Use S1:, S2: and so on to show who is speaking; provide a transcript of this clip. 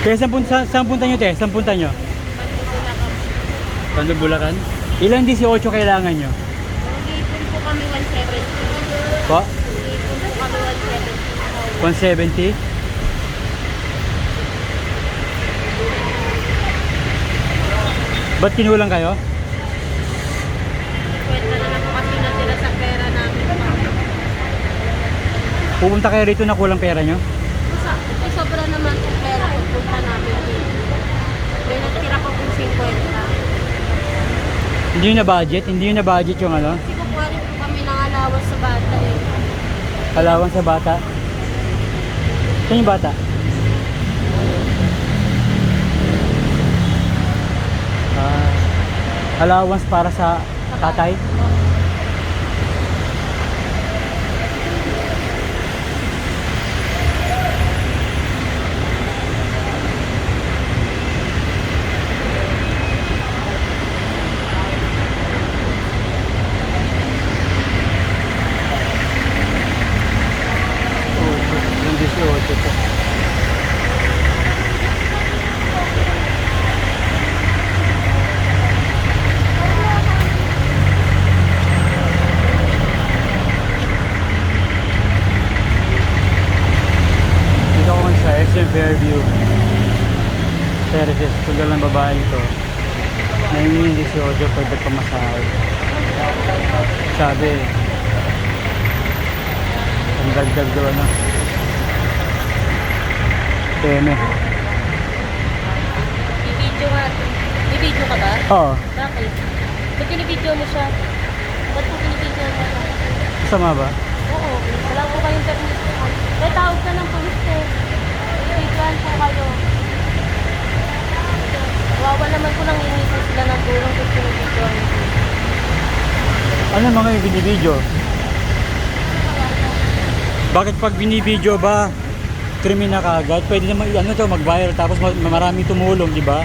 S1: Kaya saan punta, saan punta nyo, te? Saan punta nyo? Pando Bulacan? Ilang 18 kailangan nyo?
S2: Mag-iipon po kami 170.
S1: Po?
S2: Mag-iipon po kami 170.
S1: 170? Ba't kinulang kayo?
S2: Kwenta na lang po kasi natira sa pera namin.
S1: Pupunta kayo rito na kulang pera nyo?
S2: Sa, sobra naman po pera pagpunta namin dito. May natira po kung 50.
S1: Hindi nyo na budget? Hindi nyo na budget yung ano?
S2: Kasi kukuha rin po kami ng alawas sa bata eh.
S1: Alawan sa bata? Saan yung bata? Ah, allowance para sa tatay? Yung 18 po. Dito ako sa SM Fairview. Services, tugal ng babae ito. Nahingin 18 pwede pamasahe. Sabi, ang dagdag daw ano. Teme.
S2: Bibidyo nga. Bibidyo ka ba?
S1: Oo,
S2: Bakit? Ba't binibidyo mo siya? Ba't po binibidyo mo siya?
S1: sama ba?
S2: Oo, wala po kayong permit. May tawag ka ng polis eh. Bibidyoan po kayo. Wawa naman po nang hingi po sila ng tulong kung binibidyoan mo.
S1: Ano mga yung binibidyo? Bakit pag binibidyo ba, krimen na kagad? Pwede naman ano to, mag-viral tapos ma- maraming tumulong, di ba?